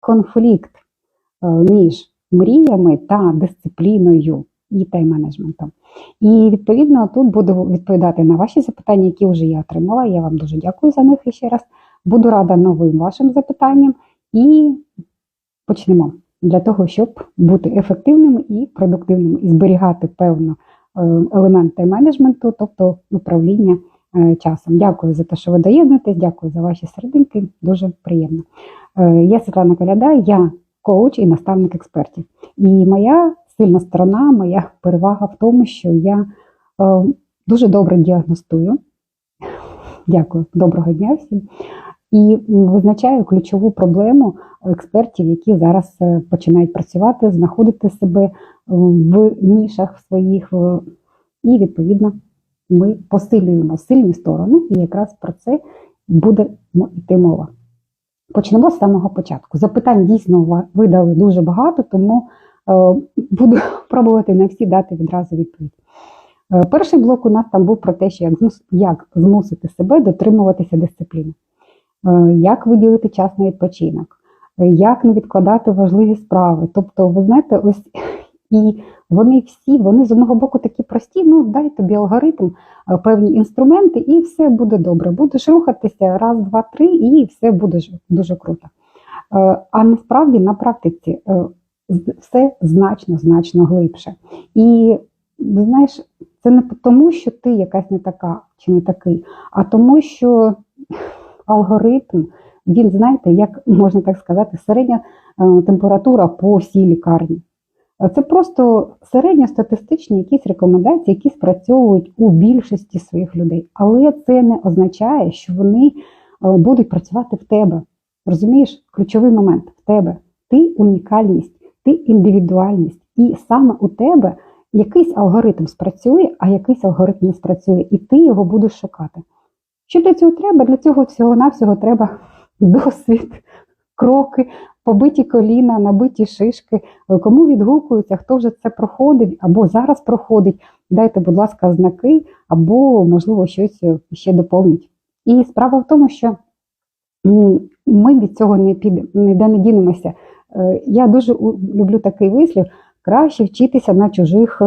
конфлікт е, між мріями та дисципліною і тайм-менеджментом. І відповідно тут буду відповідати на ваші запитання, які вже я отримала. Я вам дуже дякую за них і ще раз. Буду рада новим вашим запитанням і почнемо для того, щоб бути ефективними і продуктивними, і зберігати певно е, елемент тайм-менеджменту, тобто управління часом. Дякую за те, що ви доєднуєтесь, дякую за ваші серединки. Дуже приємно. Е, Я Світлана Коляда, я коуч і наставник експертів. І моя сильна сторона, моя перевага в тому, що я е, дуже добре діагностую. Дякую, доброго дня всім. І визначаю ключову проблему експертів, які зараз е, починають працювати, знаходити себе е, в нішах своїх, е, і відповідно ми посилюємо сильні сторони, і якраз про це буде йти мова. Почнемо з самого початку. Запитань дійсно ва- ви дали дуже багато, тому е, буду пробувати на всі дати відразу відповідь. Е, Перший блок у нас там був про те, що як, як змусити себе дотримуватися дисципліни, Е, як виділити час на відпочинок, як не відкладати важливі справи. Тобто, ви знаєте, ось і вони всі, вони з одного боку такі прості, ну дай тобі алгоритм, е, певні інструменти, і все буде добре. Будеш рухатися раз, два, три, і все буде дуже круто. Е, А насправді на практиці е, все значно, значно глибше. І знаєш, це не тому, що ти якась не така чи не такий, а тому, що алгоритм, він, знаєте, як можна так сказати, середня температура по всій лікарні. Це просто середньостатистичні якісь рекомендації, які спрацьовують у більшості своїх людей. Але це не означає, що вони е, будуть працювати в тебе. Розумієш, ключовий момент в тебе. Ти унікальність, ти індивідуальність, і саме у тебе якийсь алгоритм спрацює, а якийсь алгоритм не спрацює, і ти його будеш шукати. Що для цього треба? Для цього всього-навсього треба досвід, кроки, побиті коліна, набиті шишки. Е, Кому відгукуються, хто вже це проходив або зараз проходить, дайте, будь ласка, знаки, або, можливо, щось е, ще доповніть. І справа в тому, що ми від цього не підемо, ніде не дінемося. Е, Я дуже люблю такий вислів: краще вчитися на чужих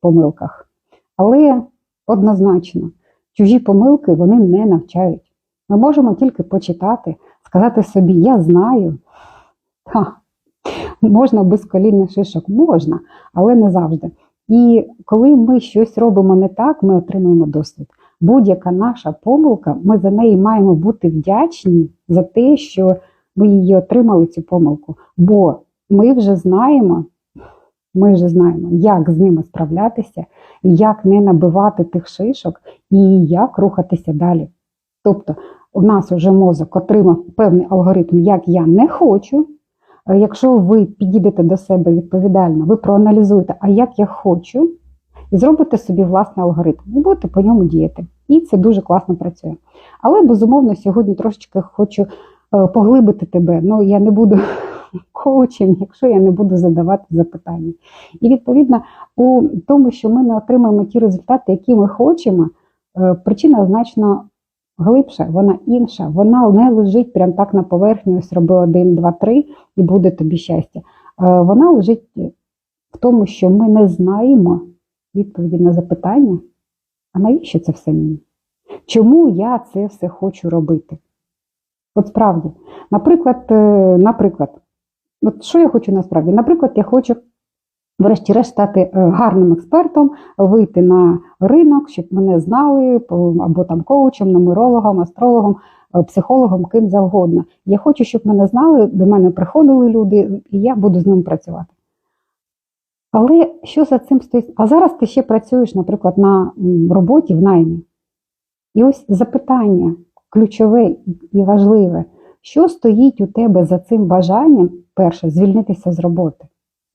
помилках. Але однозначно, чужі помилки вони не навчають. Ми можемо тільки почитати, сказати собі, я знаю. Ха, можна без колінних шишок, можна, але не завжди. І коли ми щось робимо не так, ми отримуємо досвід. Будь-яка наша помилка, ми за неї маємо бути вдячні за те, що ми її отримали, цю помилку. Бо ми вже знаємо, ми вже знаємо, як з ними справлятися, як не набивати тих шишок і як рухатися далі. Тобто, у нас вже мозок отримав певний алгоритм, як я не хочу. Е, Якщо ви підійдете до себе відповідально, ви проаналізуєте, а як я хочу, і зробите собі власний алгоритм, і будете по ньому діяти. І це дуже класно працює. Але безумовно, сьогодні трошечки хочу е, поглибити тебе. Ну, я не буду коучем, якщо я не буду задавати запитання. І відповідно, у тому, що ми не отримаємо ті результати, які ми хочемо, е, причина значно глибша, вона інша, вона не лежить прямо так на поверхні, ось роби один, два, три, і буде тобі щастя. Е, Вона лежить в тому, що ми не знаємо відповіді на запитання, а навіщо це все мені? Чому я це все хочу робити? От справді, наприклад, е, наприклад, от що я хочу насправді? Наприклад, я хочу врешті-решт стати е, гарним експертом, вийти на ринок, щоб мене знали, або там коучем, нумерологом, астрологом, е, психологом, ким завгодно. Я хочу, щоб мене знали, до мене приходили люди, і я буду з ними працювати. Але що за цим стоїть? А зараз ти ще працюєш, наприклад, на роботі в наймі. І ось запитання ключове і важливе, що стоїть у тебе за цим бажанням, перше, звільнитися з роботи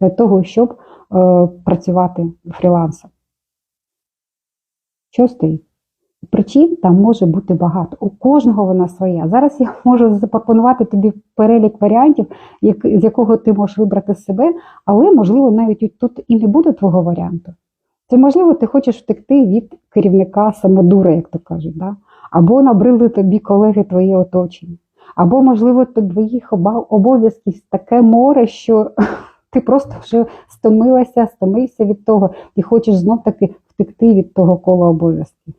для того, щоб е, працювати фрілансом. Стоїть? Причин там може бути багато. У кожного вона своя. Зараз я можу запропонувати тобі перелік варіантів, як, з якого ти можеш вибрати себе, але, можливо, навіть тут і не буде твого варіанту. Це, можливо, ти хочеш втекти від керівника самодура, як то кажуть, да? або набрили тобі колеги твоє оточення. Або, можливо, твоїх обов'язків таке море, що ти просто вже стомилася, стомився від того і хочеш знов таки втекти від того кола обов'язків.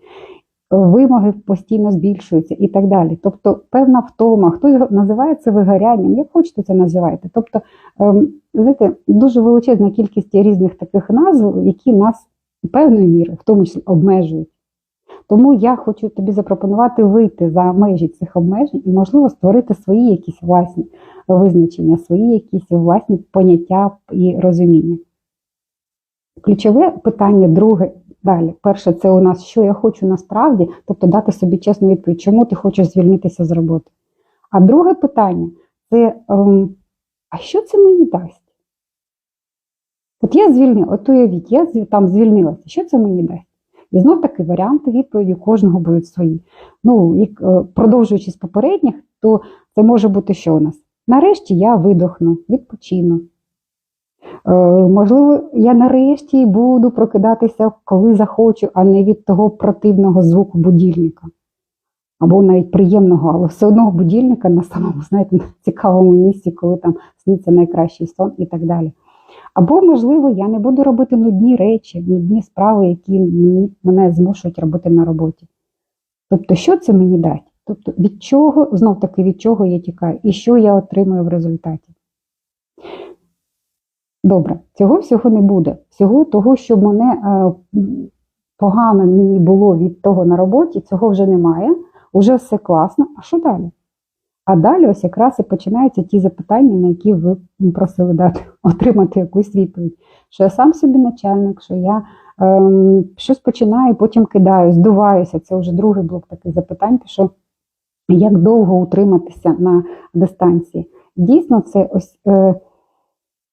Вимоги постійно збільшуються і так далі. Тобто певна втома, хтось називає це вигорянням, як хочете це називайте. Тобто, ем, знаєте, дуже величезна кількість різних таких назв, які нас певною мірою, в тому числі, обмежують. Тому я хочу тобі запропонувати вийти за межі цих обмежень і, можливо, створити свої якісь власні визначення, свої якісь власні поняття і розуміння. Ключове питання друге далі. Перше, це у нас, що я хочу насправді, тобто дати собі чесну відповідь, чому ти хочеш звільнитися з роботи. А друге питання це ем, а що це мені дасть? От я звільнила, от уявіть, я там звільнилася, що це мені дасть? І знов таки варіанти відповіді у кожного будуть свої. Ну, як, е, продовжуючи з попередніх, то це може бути що у нас? Нарешті я видохну, відпочину. Е, можливо, я нарешті буду прокидатися, коли захочу, а не від того противного звуку будильника. Або навіть приємного, але все одно будильника на самому, знаєте, цікавому місці, коли там сниться найкращий сон і так далі. Або, можливо, я не буду робити нудні речі, нудні справи, які мені- мене змушують робити на роботі. Тобто, що це мені дасть? Тобто, від чого, знов таки, від чого я тікаю, і що я отримую в результаті. Добре, цього всього не буде. Всього того, що мене е, погано мені було від того на роботі, цього вже немає. Уже все класно. А що далі? А далі ось якраз і починаються ті запитання, на які ви просили дати, отримати якусь відповідь. Що я сам собі начальник, що я ем, щось починаю, потім кидаю, здуваюся. Це вже другий блок таких запитань, що як довго утриматися на дистанції. Дійсно, це ось е,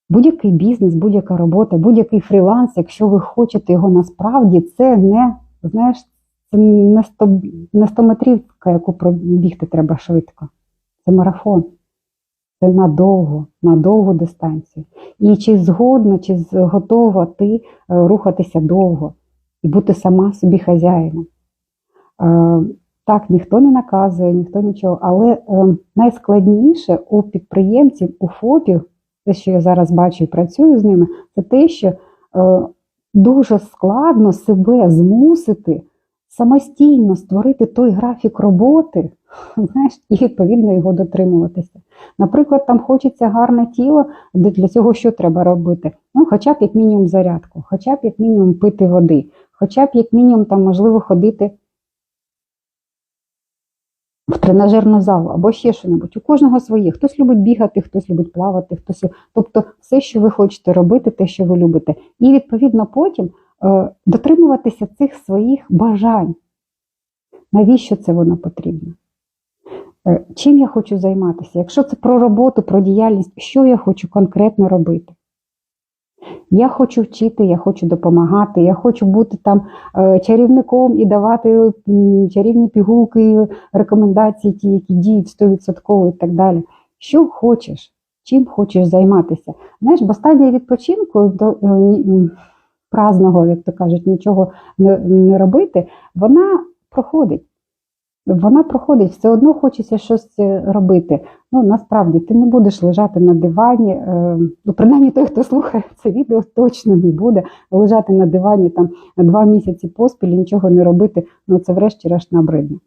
будь-який бізнес, будь-яка робота, будь-який фріланс, якщо ви хочете його насправді, це не знаєш, це не 100, не 100 метрівка, яку пробігти треба швидко. Це марафон. Це надовго, на довгу дистанцію. І чи згодна, чи готова ти е, рухатися довго і бути сама собі хазяїном. Е, Так, ніхто не наказує, ніхто нічого, але е, найскладніше у підприємців, у ФОПів, те, що я зараз бачу і працюю з ними, це те, що дуже складно себе змусити самостійно створити той графік роботи, знаєш, і відповідно його дотримуватися. Наприклад, там хочеться гарне тіло, де для цього що треба робити? Ну, хоча б як мінімум зарядку, хоча б як мінімум пити води, хоча б як мінімум там можливо ходити в тренажерну залу або ще що-небудь. У кожного своє. Хтось любить бігати, хтось любить плавати, хтось. Тобто все, що ви хочете робити, те, що ви любите. І відповідно потім е, дотримуватися цих своїх бажань. Навіщо це воно потрібно? Е, Чим я хочу займатися? Якщо це про роботу, про діяльність, що я хочу конкретно робити? Я хочу вчити, я хочу допомагати, я хочу бути там е, чарівником і давати чарівні пігулки, рекомендації, ті, які діють 100% і так далі. Що хочеш, чим хочеш займатися? Знаєш, бо стадія відпочинку до е, праздного, як то кажуть, нічого не, не робити, вона проходить. Вона проходить, все одно хочеться щось е, робити. Ну, насправді, ти не будеш лежати на дивані. Е, ну, принаймні той, хто слухає це відео, точно не буде лежати на дивані там два місяці поспіль і нічого не робити. Ну, це врешті-решт набридне.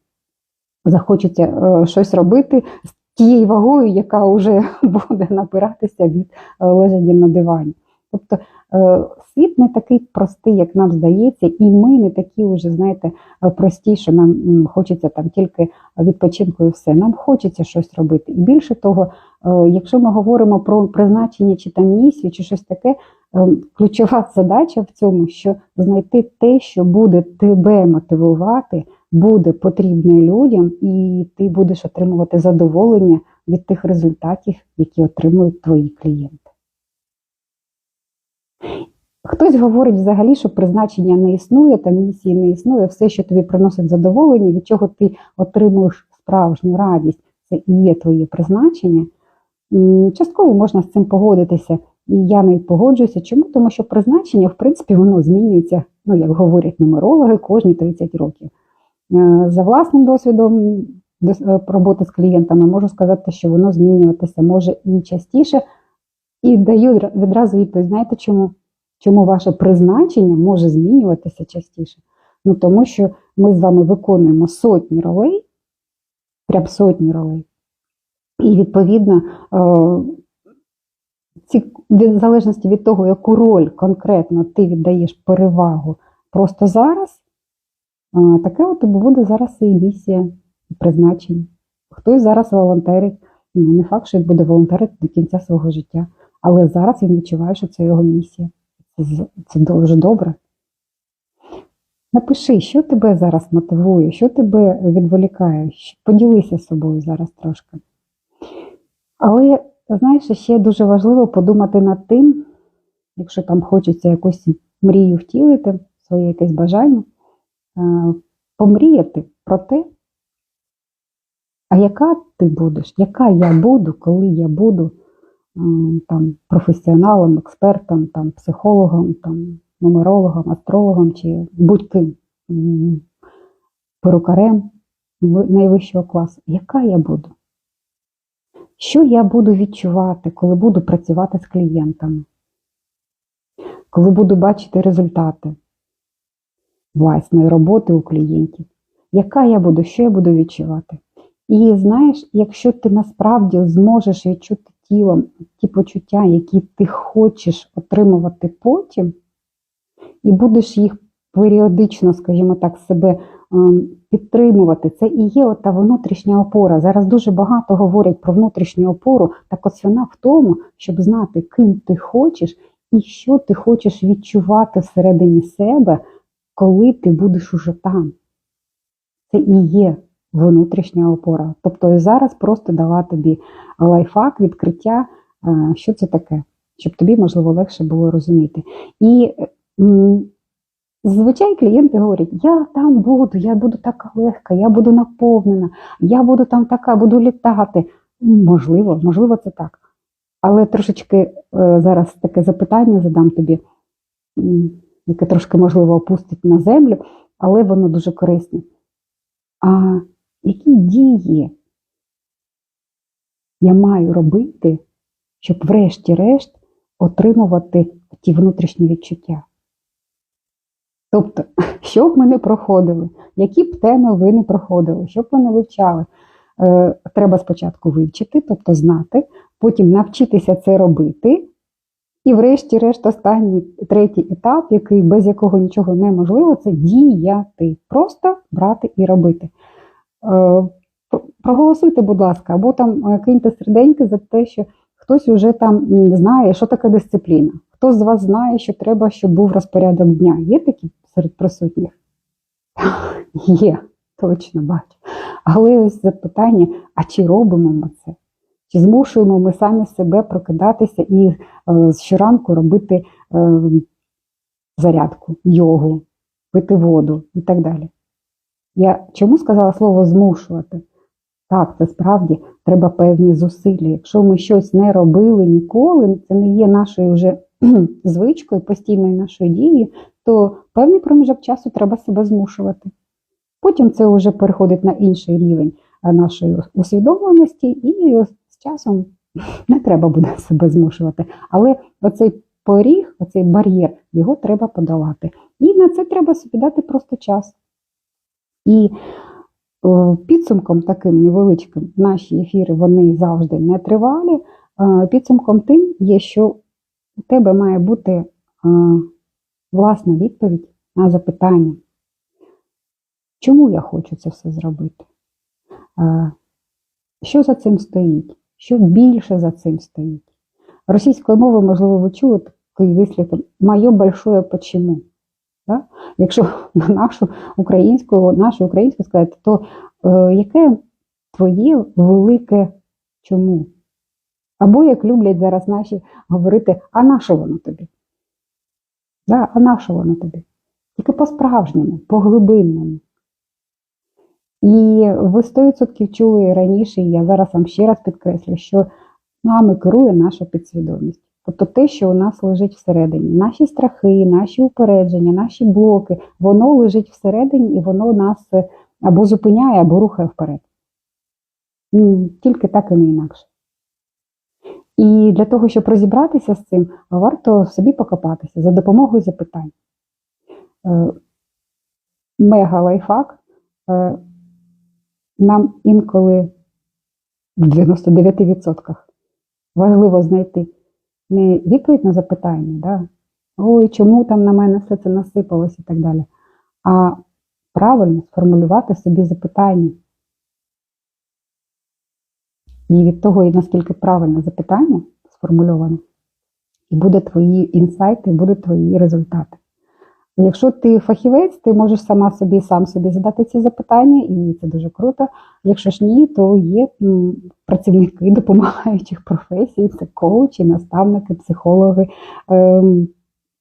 Захочеться е, щось робити з тією вагою, яка вже буде напиратися від лежання на дивані. Тобто е, світ не такий простий, як нам здається, і ми не такі вже, знаєте, е, прості, що нам хочеться там тільки відпочинку і все. Нам хочеться щось робити. І більше того, е, якщо ми говоримо про призначення чи там місію, чи щось таке, ключова задача в цьому, що знайти те, що буде тебе мотивувати, буде потрібне людям, і ти будеш отримувати задоволення від тих результатів, які отримують твої клієнти. Хтось говорить взагалі, що призначення не існує, та місії не існує, все, що тобі приносить задоволення, від чого ти отримуєш справжню радість, це і є твоє призначення. Частково можна з цим погодитися, і я навіть погоджуюся. Чому? Тому що призначення, в принципі, воно змінюється, ну, як говорять нумерологи, кожні 30 років. Е, За власним досвідом е, роботи з клієнтами, можу сказати, що воно змінюватися може і частіше. І даю відразу відповідь, знаєте чому? Чому ваше призначення може змінюватися частіше? Ну тому що ми з вами виконуємо сотні ролей, прям сотні ролей. І відповідно, е, ці, в залежності від того, яку роль конкретно ти віддаєш перевагу просто зараз, е, таке от буде зараз і місія, і призначення. Хтось зараз волонтерить, ну не факт, що він буде волонтерити до кінця свого життя, але зараз він відчуває, що це його місія. Це, дуже добре. Напиши, що тебе зараз мотивує, що тебе відволікає. Поділися з собою зараз трошки. Але, знаєш, ще дуже важливо подумати над тим, якщо там хочеться якусь мрію втілити, своє якесь бажання, е, помріяти про те, а яка ти будеш, яка я буду, коли я буду там, професіоналом, експертом, там, психологом, там, нумерологом, астрологом чи будь-ким перукарем найвищого класу. Яка я буду? Що я буду відчувати, коли буду працювати з клієнтами? Коли буду бачити результати власної роботи у клієнтів? Яка я буду, що я буду відчувати? І знаєш, якщо ти насправді зможеш відчути тілом ті почуття, які ти хочеш отримувати потім, і будеш їх періодично, скажімо так, себе ем, підтримувати, це і є ота внутрішня опора. Зараз дуже багато говорять про внутрішню опору, так ось вона в тому, щоб знати, ким ти хочеш і що ти хочеш відчувати всередині себе, коли ти будеш уже там. Це і є внутрішня опора. Тобто і зараз просто дала тобі лайфхак, відкриття, е, що це таке, щоб тобі, можливо, легше було розуміти. І зазвичай клієнти говорять: я там буду, я буду така легка, я буду наповнена, я буду там така, буду літати. Можливо, можливо, це так. Але трошечки е, зараз таке запитання задам тобі, яке трошки, можливо, опустить на землю, але воно дуже корисне. А які дії я маю робити, щоб врешті-решт отримувати ті внутрішні відчуття? Тобто, що б ми не проходили, які б теми ви не проходили, що б ви не вивчали, е, треба спочатку вивчити, тобто знати, потім навчитися це робити. І, врешті-решт, останній третій етап, який без якого нічого неможливо, це діяти. Просто брати і робити. Е, про- Проголосуйте, будь ласка, або там е, киньте серденьки за те, що хтось уже там знає, що таке дисципліна. Хто з вас знає, що треба, щоб був розпорядок дня? Є такі серед присутніх? Є, точно бачу. Але ось запитання: а чи робимо ми це? Чи змушуємо ми самі себе прокидатися і е, щоранку робити е, зарядку, йогу, пити воду і так далі? Я чому сказала слово змушувати? Так, це справді треба певні зусилля. Якщо ми щось не робили ніколи, це не є нашою вже звичкою, постійною нашою дією, то певний проміжок часу треба себе змушувати. Потім це вже переходить на інший рівень нашої усвідомленості, і з часом не треба буде себе змушувати. Але оцей поріг, оцей бар'єр, його треба подолати. І на це треба собі дати просто час. І е, підсумком таким невеличким наші ефіри вони завжди не тривалі. Е, Підсумком тим є, що у тебе має бути е, власна відповідь на запитання, чому я хочу це все зробити? Що за цим стоїть? Що більше за цим стоїть? Російською мовою, можливо, ви чули такий вислів «моє большое почему». Да? Якщо на нашу українську, нашу українську сказати, то е, яке твоє велике чому? Або як люблять зараз наші говорити, а на що воно тобі? Да? А на що воно тобі? Тільки по-справжньому, по-глибинному. І ви 100% чули раніше, і я зараз вам ще раз підкреслю, що нами керує наша підсвідомість. Тобто те, що у нас лежить всередині, наші страхи, наші упередження, наші блоки, воно лежить всередині і воно нас е, або зупиняє, або рухає вперед. Тільки так і не інакше. І для того, щоб розібратися з цим, варто собі покопатися за допомогою запитань. Е, Мега лайфхак. Е, Нам інколи в 99% важливо знайти не відповідь на запитання, да? ой, чому там на мене все це насипалось і так далі, а правильно сформулювати собі запитання. І від того, і наскільки правильне запитання сформульоване, і буде твої інсайти, і будуть твої результати. Якщо ти фахівець, ти можеш сама собі сам собі задати ці запитання, і це дуже круто. Якщо ж ні, то є працівники допомагаючих професій, це коучі, наставники, психологи, ем,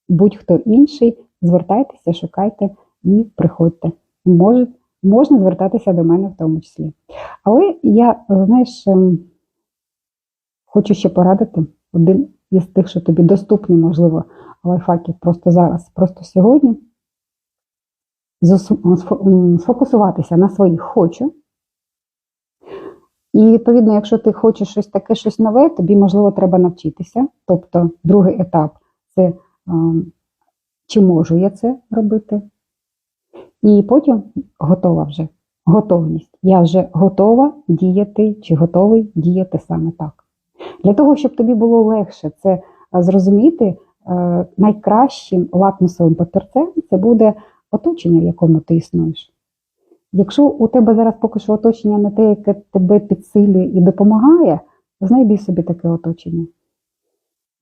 будь-хто інший. Звертайтеся, шукайте і приходьте. Може, можна звертатися до мене в тому числі. Але я, е, знаєш, ем, хочу ще порадити один із тих, що тобі доступні, можливо, лайфхаків просто зараз, просто сьогодні. Сфокусуватися на своїх хочу. І відповідно, якщо ти хочеш щось таке, щось нове, тобі, можливо, треба навчитися. Тобто, другий етап це чи можу я це робити. І потім готова вже. Готовність. Я вже готова діяти, чи готовий діяти саме так. Для того, щоб тобі було легше це зрозуміти, найкращим лакмусовим папірцем це буде оточення, в якому ти існуєш. Якщо у тебе зараз поки що оточення не те, яке тебе підсилює і допомагає, знайди собі таке оточення.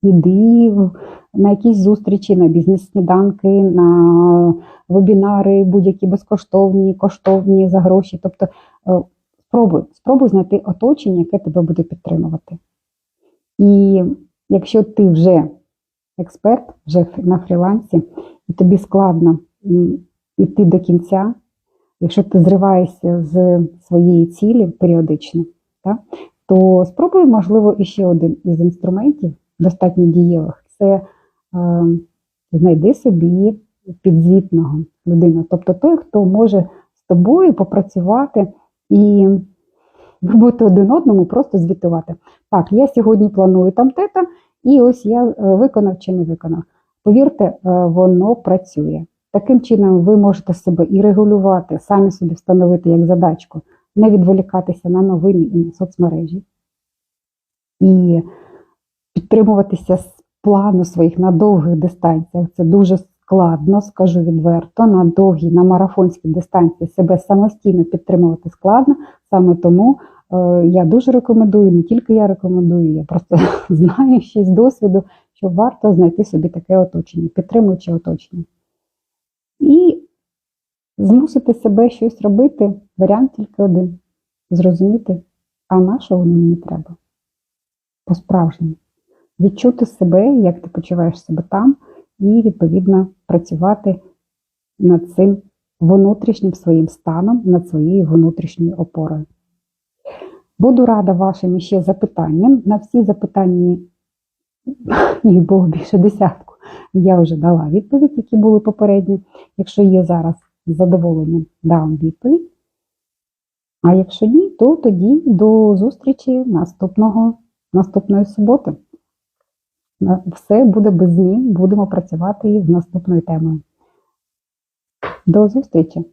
Іди на якісь зустрічі, на бізнес-сніданки, на вебінари, будь-які безкоштовні, коштовні за гроші. Тобто е, спробуй, спробуй знайти оточення, яке тебе буде підтримувати. І якщо ти вже експерт, вже на фрілансі, і тобі складно м, іти до кінця, якщо ти зриваєшся з своєї цілі періодично, так, то спробуй, можливо, іще один із інструментів, достатньо дієвих, це е, знайди собі підзвітного людину, тобто той, хто може з тобою попрацювати і будете один одному просто звітувати. Так, я сьогодні планую там те-то, і ось я е, виконав чи не виконав. Повірте, е, воно працює. Таким чином, ви можете себе і регулювати, самі собі встановити як задачку, не відволікатися на новини і на соцмережі, і підтримуватися з плану своїх на довгих дистанціях. Це дуже складно, скажу відверто. На довгій, на марафонській дистанції себе самостійно підтримувати складно. Саме тому я дуже рекомендую, не тільки я рекомендую, я просто знаю ще з досвіду, що варто знайти собі таке оточення, підтримуюче оточення. І змусити себе щось робити, варіант тільки один. Зрозуміти, а на що воно мені треба? По-справжньому. Відчути себе, як ти почуваєш себе там, і відповідно працювати над цим внутрішнім своїм станом, над своєю внутрішньою опорою. Буду рада вашим ще запитанням. На всі запитання, їх було більше десятку, я вже дала відповідь, які були попередні. Якщо є зараз з задоволенням, дам відповідь. А якщо ні, то тоді до зустрічі наступного, наступної суботи. Все буде без змін, будемо працювати з наступною темою. До зустрічі!